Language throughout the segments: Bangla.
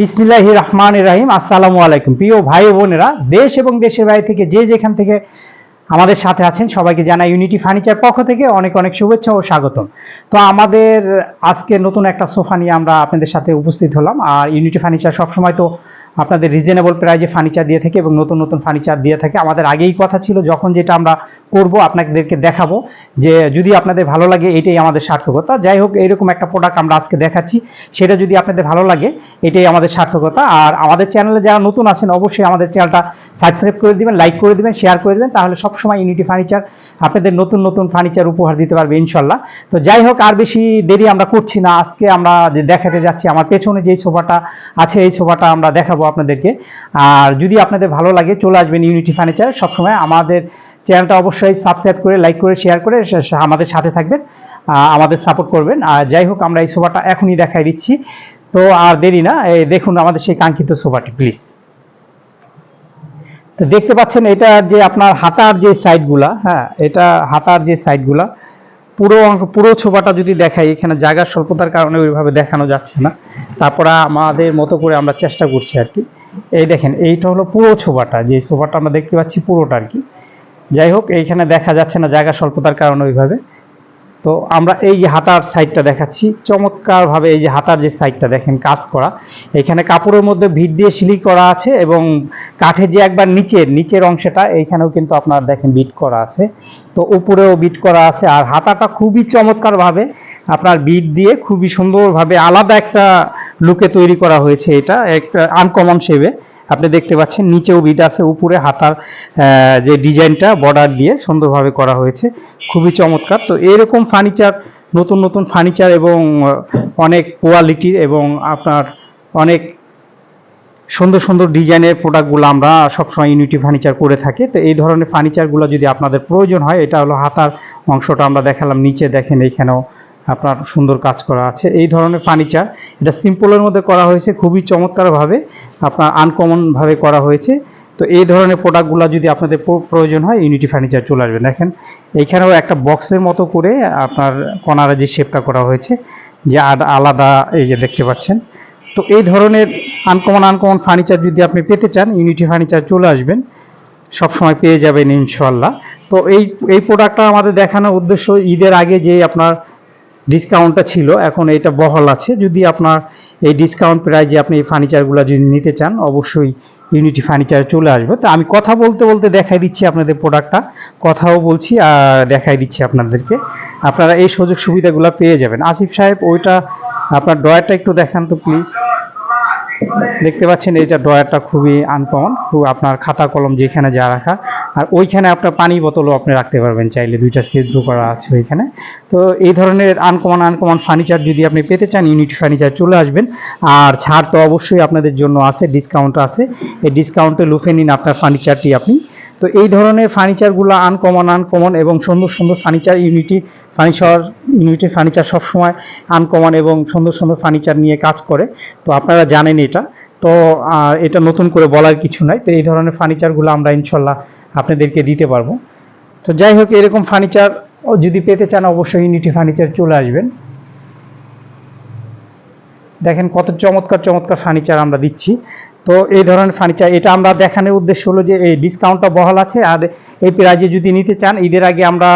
বিসমিল্লাহ রহমান রাহিম। আসসালামু আলাইকুম। প্রিয় ভাই বোনেরা, দেশ এবং দেশের বাইরে থেকে যে যেখান থেকে আমাদের সাথে আছেন, সবাইকে জানাই ইউনিটি ফার্নিচার পক্ষ থেকে অনেক অনেক শুভেচ্ছা ও স্বাগতম। তো আমাদের আজকে নতুন একটা সোফা নিয়ে আমরা আপনাদের সাথে উপস্থিত হলাম। আর ইউনিটি ফার্নিচার সবসময় তো আপনাদের রিজনেবল প্রাইজে ফার্নিচার দিয়ে থাকে এবং নতুন নতুন ফার্নিচার দিয়ে থাকে। আমাদের আগেই কথা ছিল, যখন যেটা আমরা করব, আপনাদেরকে দেখাবো যে যদি আপনাদের ভালো লাগে, এটাই আমাদের সার্থকতা। যাই হোক এরকম একটা প্রোডাক্ট আমরা আজকে দেখাচ্ছি। সেটা যদি আপনাদের ভালো লাগে, এটাই আমাদের সার্থকতা। আর আমাদের চ্যানেলে যারা নতুন আছেন, অবশ্যই আমাদের চ্যানেলটা সাবস্ক্রাইব করে দিবেন লাইক করে দিবেন শেয়ার করে দিবেন, তাহলে সবসময় ইউনিটি ফার্নিচার আপনাদের নতুন নতুন ফার্নিচার উপহার দিতে পারবে, ইনশাল্লাহ। তো যাই হোক, আর বেশি দেরি আমরা করছি না। আজকে আমরা যে দেখাতে যাচ্ছি, আমার পেছনে যেই সোফাটা আছে, এই সোফাটা আমরা দেখাবো আপনাদেরকে। আর যদি আপনাদের ভালো লাগে, চলে আসবেন ইউনিটি ফার্নিচার সবসময় আমাদের চ্যানেলটা অবশ্যই সাবস্ক্রাইব করে লাইক করে শেয়ার করে আমাদের সাথে থাকবেন আমাদের সাপোর্ট করবেন। আর যাই হোক, আমরা এই সোফাটা এখনই দেখাই দিচ্ছি। তো আর দেরি না দেখুন আমাদের সেই কাঙ্ক্ষিত সোফাটি প্লিজ তো দেখতে পাচ্ছেন, এটা যে আপনার হাতার যে সাইডগুলা হ্যাঁ এটা হাতার যে সাইডগুলা পুরো পুরো ছোপাটা যদি দেখাই, এখানে জায়গার স্বল্পতার কারণে ওইভাবে দেখানো যাচ্ছে না। তারপরে আমাদের মতো করে আমরা চেষ্টা করছি আর কি। এই দেখেন, এইটা হলো পুরো ছোপাটা, যে ছোপাটা আমরা দেখতে পাচ্ছি পুরোটা আর কি। যাই হোক, এইখানে দেখা যাচ্ছে না জায়গা স্বল্পতার কারণে ওইভাবে। তো আমরা এই যে হাতার সাইডটা দেখাচ্ছি, চমৎকারভাবে এই যে হাতার যে সাইডটা দেখেন, কাজ করা। এখানে কাপড়ের মধ্যে ভিত দিয়ে সিলি করা আছে এবং কাঠের যে একবার নিচের নিচের অংশটা, এইখানেও কিন্তু আপনার দেখেন বিট করা আছে। তো উপরেও বিট করা আছে, আর হাতাটা খুবই চমৎকারভাবে আপনার বিট দিয়ে খুবই সুন্দরভাবে আলাদা একটা লুকে তৈরি করা হয়েছে এটা, একটা আনকমন শেপে আপনি দেখতে পাচ্ছেন নিচেও বিট আছে, উপরে হাতার যে ডিজাইনটা বর্ডার দিয়ে সুন্দরভাবে করা হয়েছে। খুবই চমৎকার। তো এরকম ফার্নিচার, নতুন নতুন ফার্নিচার এবং অনেক কোয়ালিটির এবং আপনার অনেক সুন্দর সুন্দর ডিজাইনের প্রোডাক্টগুলো আমরা সবসময় ইউনিটি ফার্নিচার করে থাকি। তো এই ধরনের ফার্নিচারগুলো যদি আপনাদের প্রয়োজন হয়, এটা হলো হাতার অংশটা আমরা দেখালাম, নিচে দেখেন এইখানেও আপনার সুন্দর কাজ করা আছে। এই ধরনের ফার্নিচার, এটা সিম্পলের মধ্যে করা হয়েছে, খুবই চমৎকারভাবে। আপনার আনকমনভাবে করা হয়েছে। তো এই ধরনের প্রোডাক্টগুলো যদি আপনাদের প্রয়োজন হয় ইউনিটি ফার্নিচার চলে আসবেন দেখেন, এইখানেও একটা বক্সের মতো করে আপনার কনারা যে শেপটা করা হয়েছে, যে আলাদা এই যে দেখতে পাচ্ছেন। তো এই ধরনের আনকমন আনকমন ফার্নিচার যদি আপনি পেতে চান ইউনিটি ফার্নিচার চলে আসবেন। সবসময় পেয়ে যাবেন ইনশাল্লাহ তো এই এই প্রোডাক্টটা আমাদের দেখানোর উদ্দেশ্য ঈদের আগে যে আপনার ডিসকাউন্টটা ছিল, এখন এটা বহাল আছে। যদি আপনার এই ডিসকাউন্ট প্রাইজে আপনি এই ফার্নিচারগুলো যদি নিতে চান, অবশ্যই ইউনিটি ফার্নিচার চলে আসবে। তো আমি কথা বলতে বলতে দেখাই দিচ্ছি আপনাদের প্রোডাক্টটা কথাও বলছি আর দেখাই দিচ্ছি আপনাদেরকে। আপনারা এই সুযোগ সুবিধাগুলো পেয়ে যাবেন। আসিফ সাহেব, ওইটা আপনার ড্রয়ারটা একটু দেখান তো প্লিজ দেখতে পাচ্ছেন এইটা ড্রয়ারটা খুবই আনকমন খুব আপনার খাতা কলম যেখানে যা রাখা। আর ওইখানে আপনার পানি বোতলও আপনি রাখতে পারবেন চাইলে, দুইটা ছিদ্র করা আছে ওইখানে। তো এই ধরনের আনকমন আনকমন ফার্নিচার যদি আপনি পেতে চান ইউনিটি ফার্নিচার চলে আসবেন। আর ছাড় তো অবশ্যই আপনাদের জন্য আছে ডিসকাউন্ট আছে। এই ডিসকাউন্টে লুফে নিন আপনার ফার্নিচারটি আপনি। তো এই ধরনের ফার্নিচারগুলো আনকমন আনকমন এবং সুন্দর সুন্দর furniture unity furniture unity furniture সবসময় আনকমন এবং সুন্দর সুন্দর ফার্নিচার নিয়ে কাজ করে। তো আপনারা জানেন এটা। তো এটা নতুন করে বলার কিছু নাই। তো এই ধরনের ফার্নিচারগুলো আমরা ইনশাল্লাহ আপনাদেরকে দিতে পারব। তো যাই হোক, এরকম ফার্নিচার যদি পেতে চান, অবশ্যই ইউনিটি ফার্নিচার চলে আসবেন। দেখেন কত চমৎকার চমৎকার ফার্নিচার আমরা দিচ্ছি। তো এই ধরনের ফার্নিচার এটা আমরা দেখানোর উদ্দেশ্য হলো যে, এই ডিসকাউন্টটা বহাল আছে। আর এই প্রাইজে যদি নিতে চান, ঈদের আগে আমরা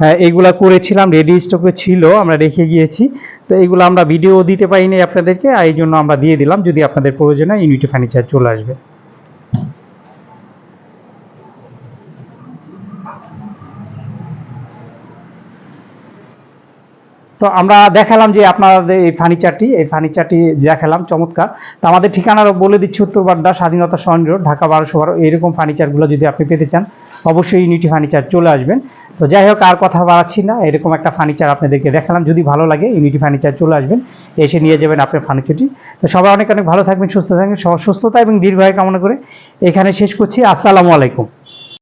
হ্যাঁ, এইগুলা করেছিলাম রেডি স্টকে ছিল আমরা রেখে গিয়েছি। তো এইগুলো আমরা ভিডিও দিতে পারিনি আপনাদেরকে আর এই জন্য আমরা দিয়ে দিলাম যদি আপনাদের প্রয়োজন হয় ইউনিটি ফার্নিচার চলে আসবে। তো আমরা দেখালাম যে আপনাদের এই ফার্নিচারটি এই ফার্নিচারটি দেখালাম চমৎকার। তো আমাদের ঠিকানারও বলে দিচ্ছি উত্তর বাড্ডা স্বাধীনতা রোড ঢাকা বারোশো বারো এইরকম ফার্নিচারগুলো যদি আপনি পেতে চান অবশ্যই ইউনিটি ফার্নিচার চলে আসবেন। তো যাই হোক, আর কথা বাড়াচ্ছি না। এরকম একটা ফার্নিচার আপনাদেরকে দেখালাম। যদি ভালো লাগে ইউনিটি ফার্নিচার চলে আসবেন, এসে নিয়ে যাবেন আপনার ফার্নিচারটি তো সবাই অনেক অনেক ভালো থাকবেন, সুস্থ থাকবেন সুস্থতা এবং দীর্ঘায় কামনা করে এখানে শেষ করছি। আসসালামু আলাইকুম।